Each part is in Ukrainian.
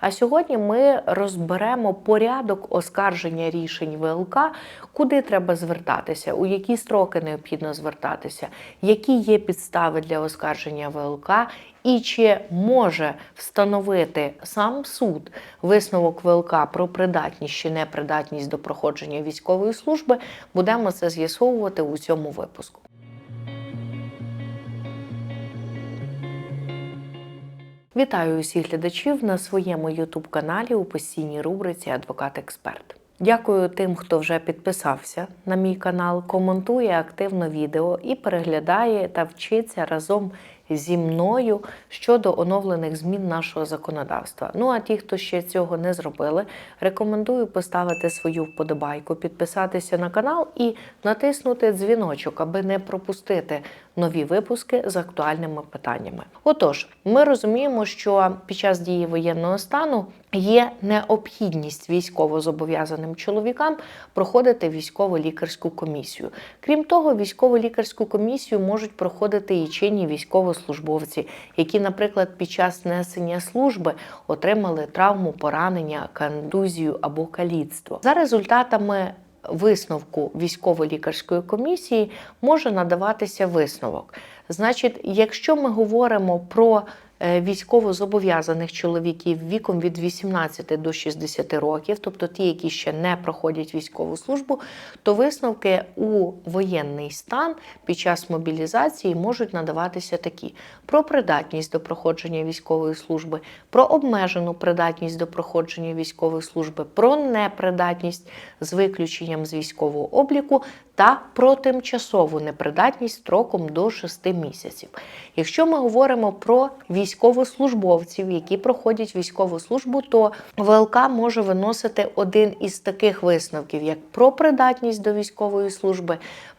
А сьогодні ми розберемо порядок оскарження рішень ВЛК, куди треба звертатися, у які строки необхідно звертатися, які є підстави для оскарження ВЛК, і чи може встановити сам суд висновок ВЛК про придатність чи непридатність до проходження військової служби. Будемо це з'ясовувати у цьому випуску. Вітаю усіх глядачів на своєму ютуб-каналі у постійній рубриці Адвокат-Експерт. Дякую тим, хто вже підписався на мій канал, коментує активно відео і переглядає та вчиться разом зі мною щодо оновлених змін нашого законодавства. Ну а ті, хто ще цього не зробили, рекомендую поставити свою вподобайку, підписатися на канал і натиснути дзвіночок, аби не пропустити нові випуски з актуальними питаннями. Отож, ми розуміємо, що під час дії воєнного стану є необхідність військовозобов'язаним чоловікам проходити військово-лікарську комісію. Крім того, військово-лікарську комісію можуть проходити і чинні військовослужбовці, які, наприклад, під час несення служби отримали травму, поранення, кандузію або каліцтво. За результатами висновку військово-лікарської комісії може надаватися висновок. Значить, якщо ми говоримо про е, військовозобов'язаних чоловіків віком від 18 до 60 років, тобто ті, які ще не проходять військову службу, то висновки у воєнний стан під час мобілізації можуть надаватися такі: про придатність до проходження військової служби, про обмежену придатність до проходження військової служби, про непридатність з виключенням з військового обліку та про тимчасову непридатність строком до 6 місяців. Якщо ми говоримо про військовослужбовців, які проходять військову службу, то ВЛК може виносити один із таких висновків, як про придатність до військової служби,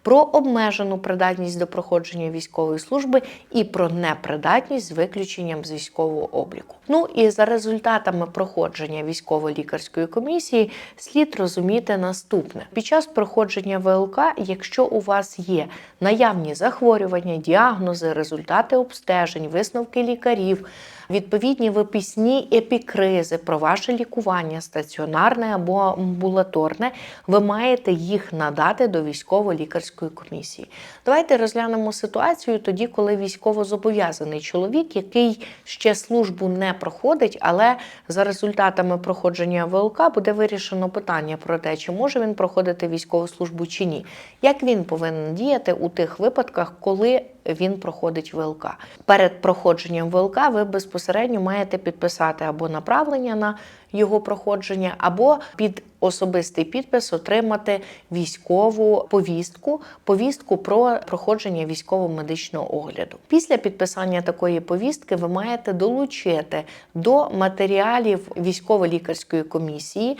про обмежену придатність до проходження військової служби і про непридатність з виключенням з військового обліку. Ну і за результатами проходження військово-лікарської комісії слід розуміти наступне: під час проходження ВЛК, якщо у вас є наявні захворювання, діагнози, результати обстежень, висновки лікарів. Відповідні виписні епікризи про ваше лікування стаціонарне або амбулаторне, ви маєте їх надати до військово-лікарської комісії. Давайте розглянемо ситуацію тоді, коли військовозобов'язаний чоловік, який ще службу не проходить, але за результатами проходження ВЛК буде вирішено питання про те, чи може він проходити військову службу чи ні. Як він повинен діяти у тих випадках, коли він проходить ВЛК. Перед проходженням ВЛК ви безпосередньо маєте підписати або направлення на його проходження, або під особистий підпис отримати військову повістку, повістку про проходження військово-медичного огляду. Після підписання такої повістки ви маєте долучити до матеріалів військово-лікарської комісії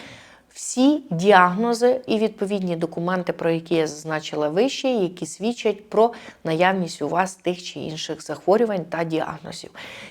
всі діагнози і відповідні документи, про які я зазначила вище, які свідчать про наявність у вас тих чи інших захворювань та діагнозів.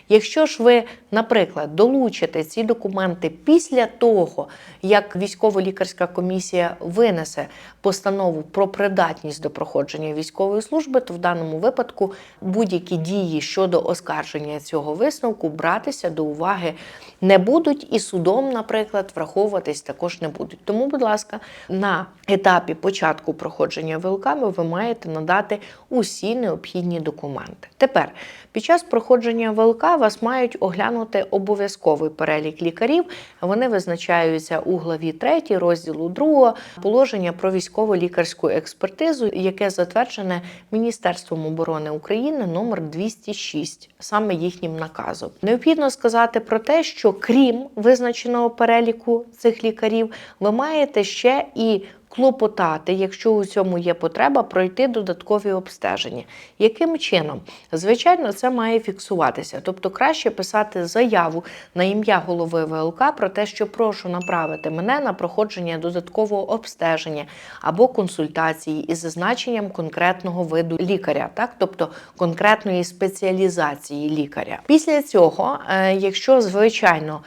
Якщо ж ви, наприклад, долучите ці документи після того, як військово-лікарська комісія винесе постанову про придатність до проходження військової служби, то в даному випадку будь-які дії щодо оскарження цього висновку братися до уваги не будуть, і судом, наприклад, враховуватись також не будуть. Тому, будь ласка, на етапі початку проходження ВЛК ви маєте надати усі необхідні документи. Тепер, під час проходження ВЛК вас мають оглянути обов'язковий перелік лікарів. Вони визначаються у главі 3 розділу 2 положення про військово-лікарську експертизу, яке затверджене Міністерством оборони України номер 206, саме їхнім наказом. Необхідно сказати про те, що крім визначеного переліку цих лікарів, ви маєте ще і клопотати, якщо у цьому є потреба, пройти додаткові обстеження. Яким чином? Звичайно, це має фіксуватися. Тобто краще писати заяву на ім'я голови ВЛК про те, що прошу направити мене на проходження додаткового обстеження або консультації із зазначенням конкретного виду лікаря, так тобто конкретної спеціалізації лікаря. Після цього, е, якщо звичайно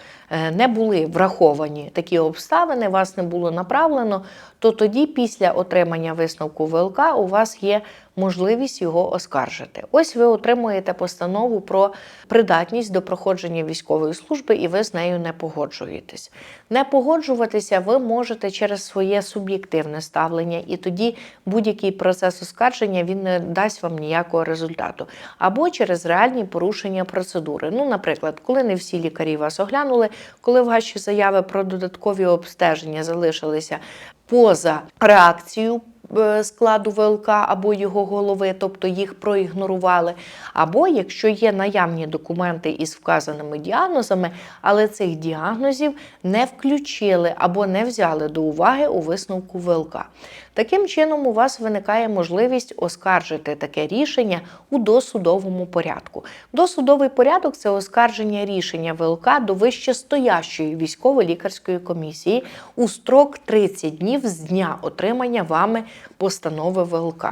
не були враховані такі обставини, вас не було направлено, то тоді, після отримання висновку ВЛК, у вас є можливість його оскаржити. Ось ви отримуєте постанову про придатність до проходження військової служби, і ви з нею не погоджуєтесь. Не погоджуватися ви можете через своє суб'єктивне ставлення, і тоді будь-який процес оскарження він не дасть вам ніякого результату. Або через реальні порушення процедури. Ну, наприклад, коли не всі лікарі вас оглянули, коли ваші заяви про додаткові обстеження залишилися поза реакцією складу ВЛК або його голови, тобто їх проігнорували. Або якщо є наявні документи із вказаними діагнозами, але цих діагнозів не включили або не взяли до уваги у висновку ВЛК. Таким чином, у вас виникає можливість оскаржити таке рішення у досудовому порядку. Досудовий порядок це оскарження рішення ВЛК до вищестоящої військово-лікарської комісії у строк 30 днів з дня отримання вами постанови ВЛК.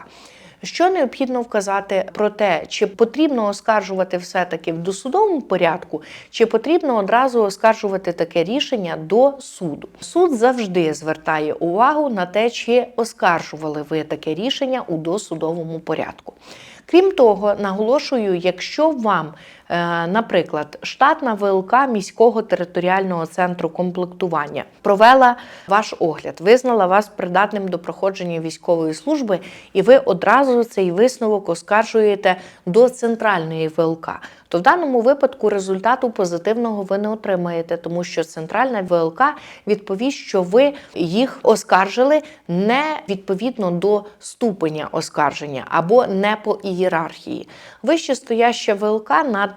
Що необхідно вказати про те, чи потрібно оскаржувати все-таки в досудовому порядку, чи потрібно одразу оскаржувати таке рішення до суду. Суд завжди звертає увагу на те, чи оскаржували ви таке рішення у досудовому порядку. Крім того, наголошую, якщо вам, наприклад, штатна ВЛК міського територіального центру комплектування провела ваш огляд, визнала вас придатним до проходження військової служби, і ви одразу цей висновок оскаржуєте до центральної ВЛК, то в даному випадку результату позитивного ви не отримаєте, тому що центральна ВЛК відповість, що ви їх оскаржили не відповідно до ступеня оскарження або не по ієрархії. Вище стояща ВЛК над, е,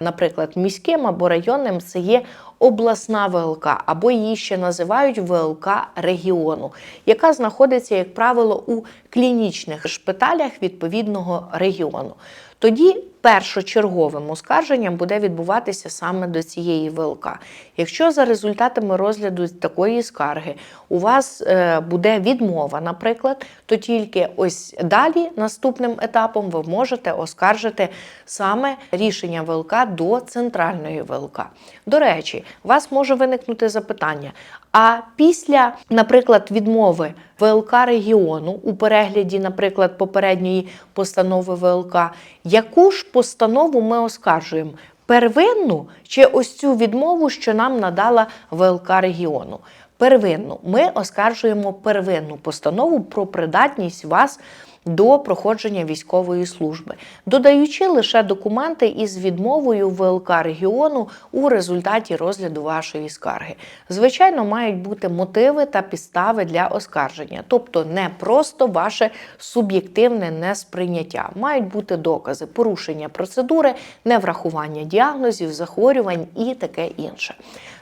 наприклад, міським або районним це є обласна ВЛК, або її ще називають ВЛК регіону, яка знаходиться, як правило, у клінічних шпиталях відповідного регіону. Тоді першочерговим оскарженням буде відбуватися саме до цієї ВЛК. Якщо за результатами розгляду такої скарги у вас е, буде відмова, наприклад, то тільки ось далі наступним етапом ви можете оскаржити саме рішення ВЛК до центральної ВЛК. До речі, у вас може виникнути запитання: а після, наприклад, відмови ВЛК регіону у перегляді, наприклад, попередньої постанови ВЛК, яку ж постанову ми оскаржуємо? Первинну чи ось цю відмову, що нам надала ВЛК регіону? Первинну. Ми оскаржуємо первинну постанову про придатність вас до проходження військової служби, додаючи лише документи із відмовою ВЛК регіону у результаті розгляду вашої скарги. Звичайно, мають бути мотиви та підстави для оскарження, тобто не просто ваше суб'єктивне несприйняття. Мають бути докази порушення процедури, неврахування діагнозів, захворювань і таке інше.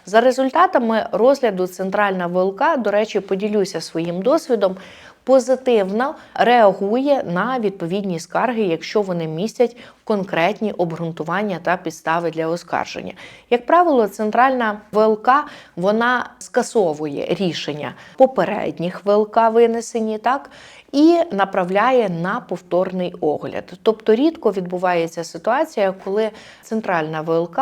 За результатами розгляду Центральна ВЛК, до речі, поділюся своїм досвідом позитивно реагує на відповідні скарги, якщо вони містять конкретні обґрунтування та підстави для оскарження. Як правило, центральна ВЛК вона скасовує рішення попередніх ВЛК винесені так. І направляє на повторний огляд. Тобто рідко відбувається ситуація, коли центральна ВЛК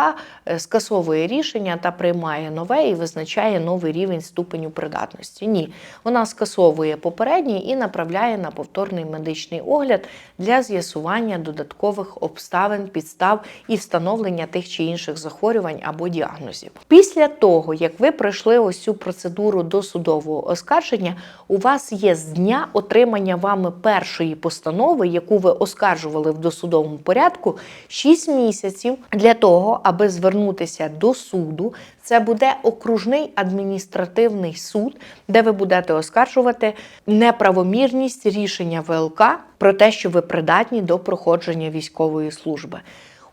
е, скасовує рішення та приймає нове і визначає новий рівень ступеню придатності. Ні, вона скасовує попередній і направляє на повторний медичний огляд для з'ясування додаткових обставин, підстав і встановлення тих чи інших захворювань або діагнозів. Після того, як ви пройшли ось цю процедуру досудового оскарження, у вас є з дня отримання вами першої постанови, яку ви оскаржували в досудовому порядку, 6 місяців для того, аби звернутися до суду. Це буде окружний адміністративний суд, де ви будете оскаржувати неправомірність рішення ВЛК про те, що ви придатні до проходження військової служби.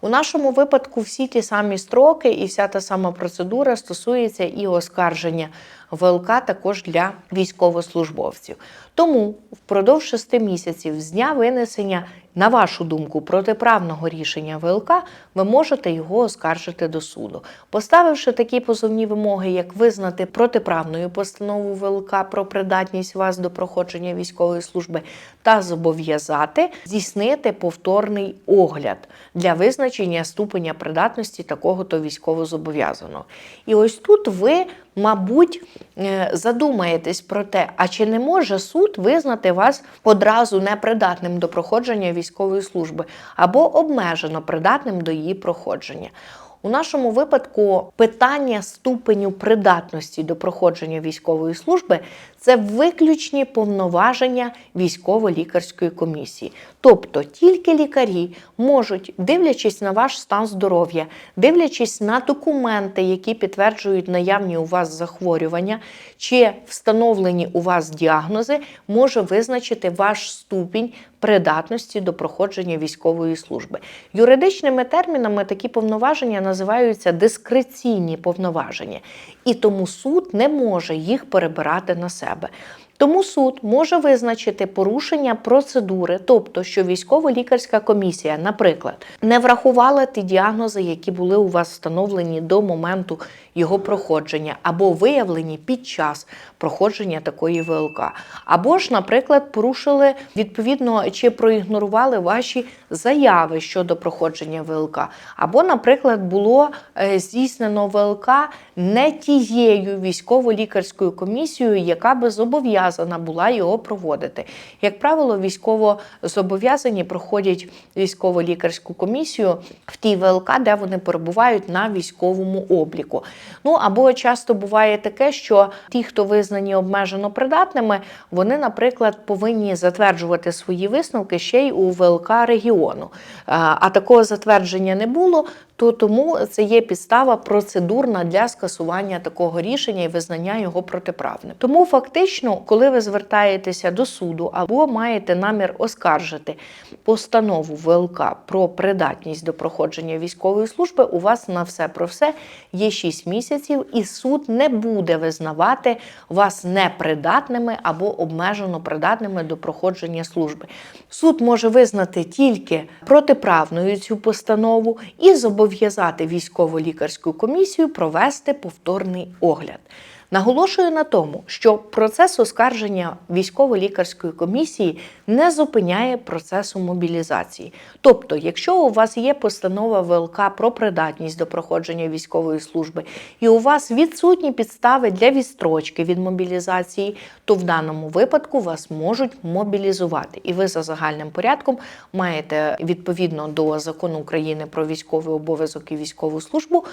У нашому випадку всі ті самі строки і вся та сама процедура стосується і оскарження ВЛК також для військовослужбовців. Тому впродовж шести місяців з дня винесення, на вашу думку, протиправного рішення ВЛК, ви можете його оскаржити до суду, поставивши такі позовні вимоги, як визнати протиправною постанову ВЛК про придатність вас до проходження військової служби, та зобов'язати здійснити повторний огляд для визначення ступеня придатності такого то військовозобов'язаного. І ось тут ви мабуть, е, задумаєтесь про те, а чи не може суд визнати вас одразу непридатним до проходження військової служби або обмежено придатним до її проходження. У нашому випадку питання ступеню придатності до проходження військової служби це виключні повноваження військово-лікарської комісії. Тобто тільки лікарі можуть, дивлячись на ваш стан здоров'я, дивлячись на документи, які підтверджують наявні у вас захворювання, чи встановлені у вас діагнози, може визначити ваш ступінь придатності до проходження військової служби. Юридичними термінами такі повноваження називаються дискреційні повноваження, і тому суд не може їх перебирати на себе. Тому суд може визначити порушення процедури, тобто, що військово-лікарська комісія, наприклад, не врахувала ті діагнози, які були у вас встановлені до моменту його проходження, або виявлені під час проходження такої ВЛК, або ж, наприклад, порушили відповідно чи проігнорували ваші заяви щодо проходження ВЛК, або, наприклад, було е, здійснено ВЛК не тією військово-лікарською комісією, яка би зобов'язана була його проводити. Як правило, військово зобов'язані проходять військово-лікарську комісію в тій ВЛК, де вони перебувають на військовому обліку. Ну або часто буває таке, що ті, хто визнані обмежено придатними, вони, наприклад, повинні затверджувати свої висновки ще й у ВЛК регіону. А а такого затвердження не було, то тому це є підстава процедурна для скасування такого рішення і визнання його протиправним. Тому фактично, коли ви звертаєтеся до суду або маєте намір оскаржити постанову ВЛК про придатність до проходження військової служби, у вас на все про все є 6 місяців, і суд не буде визнавати вас непридатними або обмежено придатними до проходження служби. Суд може визнати тільки протиправною цю постанову і зобов'язати військово-лікарську комісію провести повторний огляд. Наголошую на тому, що процес оскарження військово-лікарської комісії не зупиняє процесу мобілізації. Тобто, якщо у вас є постанова ВЛК про придатність до проходження військової служби, і у вас відсутні підстави для відстрочки від мобілізації, то в даному випадку вас можуть мобілізувати. І ви за загальним порядком маєте відповідно до закону України про військовий обов'язок і військову службу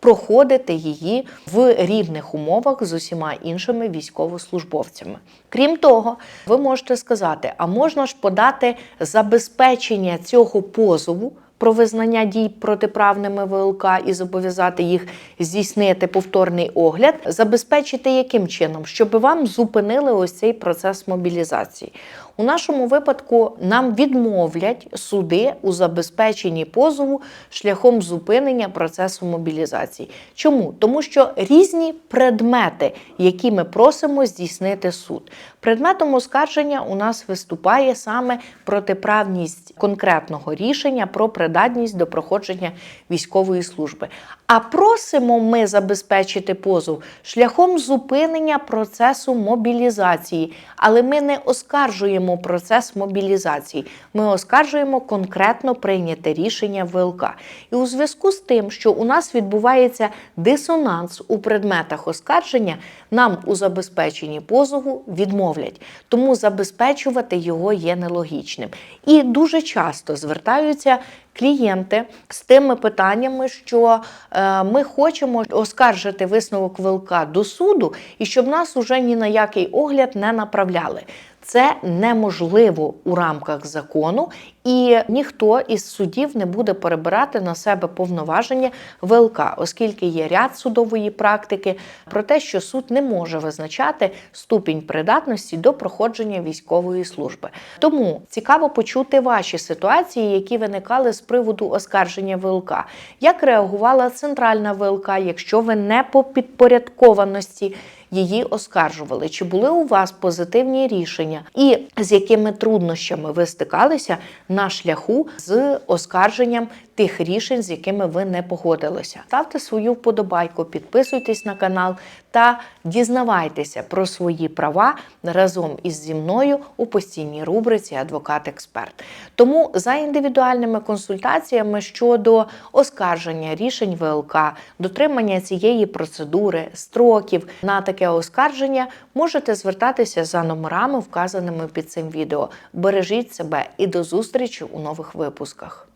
проходити її в рівних умовах з усіма іншими військовослужбовцями. Крім того, ви можете сказати, а можна ж подати забезпечення цього позову. Про визнання дій протиправними ВЛК і зобов'язати їх здійснити повторний огляд, забезпечити яким чином, щоб вам зупинили ось цей процес мобілізації. У нашому випадку нам відмовлять суди у забезпеченні позову шляхом зупинення процесу мобілізації. Чому? Тому що різні предмети, які ми просимо здійснити суд. Предметом оскарження у нас виступає саме протиправність конкретного рішення про придатність до проходження військової служби. А просимо ми забезпечити позов шляхом зупинення процесу мобілізації, але ми не оскаржуємо процес мобілізації. Ми оскаржуємо конкретно прийняте рішення ВЛК. І у зв'язку з тим, що у нас відбувається дисонанс у предметах оскарження, нам у забезпеченні позову відмовлять. Тому забезпечувати його є нелогічним. І дуже часто звертаються клієнти з тими питаннями, що е, ми хочемо оскаржити висновок ВЛК до суду і щоб нас уже ні на який огляд не направляли. Це неможливо у рамках закону, і ніхто із судів не буде перебирати на себе повноваження ВЛК, оскільки є ряд судової практики про те, що суд не може визначати ступінь придатності до проходження військової служби. Тому цікаво почути ваші ситуації, які виникали з приводу оскарження ВЛК. Як реагувала центральна ВЛК, якщо ви не по підпорядкованості? Її оскаржували. Чи були у вас позитивні рішення, і з якими труднощами ви стикалися на шляху з оскарженням тих рішень, з якими ви не погодилися. Ставте свою вподобайку, підписуйтесь на канал та дізнавайтеся про свої права разом із зі мною у постійній рубриці Адвокат-експерт. Тому за індивідуальними консультаціями щодо оскарження рішень ВЛК, дотримання цієї процедури, строків на таке оскарження можете звертатися за номерами, вказаними під цим відео. Бережіть себе і до зустрічі у нових випусках.